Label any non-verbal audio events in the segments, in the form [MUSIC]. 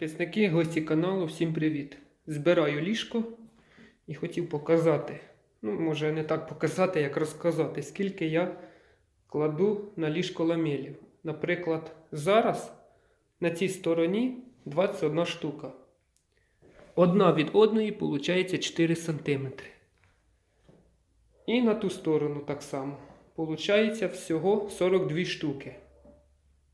Підписники, гості каналу, всім привіт! Збираю ліжко і хотів показати, ну, може не так показати, як розказати, скільки я кладу на ліжко ламелів. Наприклад, зараз на цій стороні 21 штука. Одна від одної виходить 4 см. І на ту сторону так само. Получається всього 42 штуки.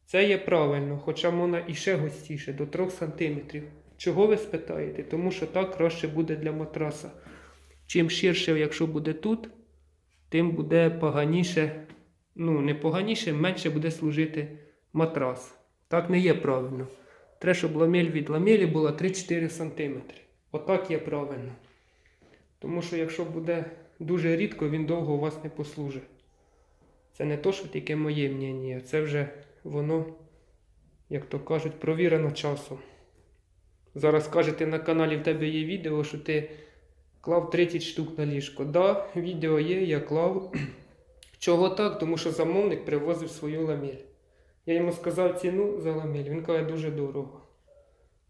Це є правильно, хоча можна і ще густіше, до 3 см. Чого ви спитаєте? Тому що так краще буде для матраса. Чим ширше, якщо буде тут, тим буде поганіше, ну, не поганіше, менше буде служити матрас. Так не є правильно. Треба, щоб ламель від ламелі була 3-4 см. Отак є правильно. Тому що якщо буде дуже рідко, він довго у вас не послужить. Це не то, що тільки моє мнення, це вже воно, як то кажуть, провірено часом. Зараз кажете на каналі в тебе є відео, що ти клав 30 штук на ліжко. Да, відео є, я клав. [CLEARS THROAT] Чого так? Тому що замовник привозив свою ламель. Я йому сказав ціну за ламель, він каже, дуже дорого.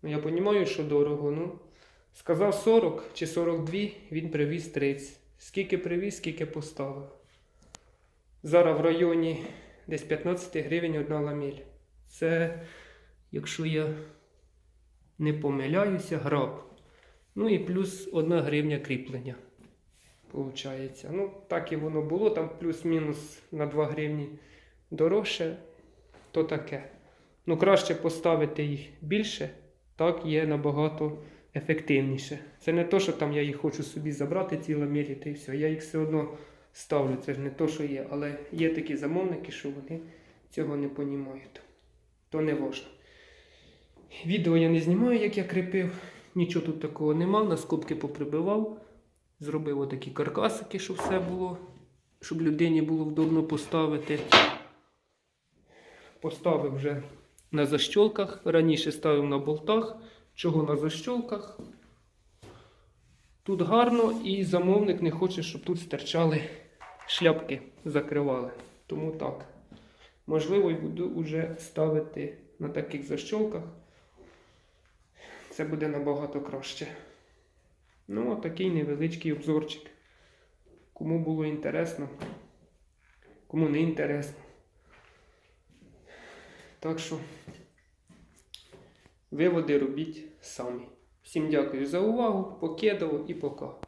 Ну, я розумію, що дорого. Ну, сказав 40 чи 42, він привіз 30. Скільки привіз, скільки поставив. Зараз в районі десь 15 гривень одна ламель. Це, якщо я не помиляюся, граб. Ну і плюс 1 гривня кріплення. Получається. Ну, так і воно було, там плюс-мінус на 2 гривні дорожче, то таке. Ну, краще поставити їх більше, так є набагато ефективніше. Це не то, що там я їх хочу собі забрати, ці ламелі, та і все. Я їх все одно ставлю, це ж не то, що є. Але є такі замовники, що вони цього не понімають. То не важно. Відео я не знімаю, як я кріпив. Нічого тут такого нема. На скобки поприбивав. Зробив отакі каркасики, щоб все було, щоб людині було вдобно поставити. Поставив вже на защолках. Раніше ставив на болтах. Чого на защолках? Тут гарно і замовник не хоче, щоб тут стирчали шляпки, закривали. Тому так. Можливо, і буду вже ставити на таких защолках. Це буде набагато краще. Ну, отакий невеличкий обзорчик. Кому було інтересно, кому не інтересно. Так що виводи робіть самі. Всім дякую за увагу, покедово і пока.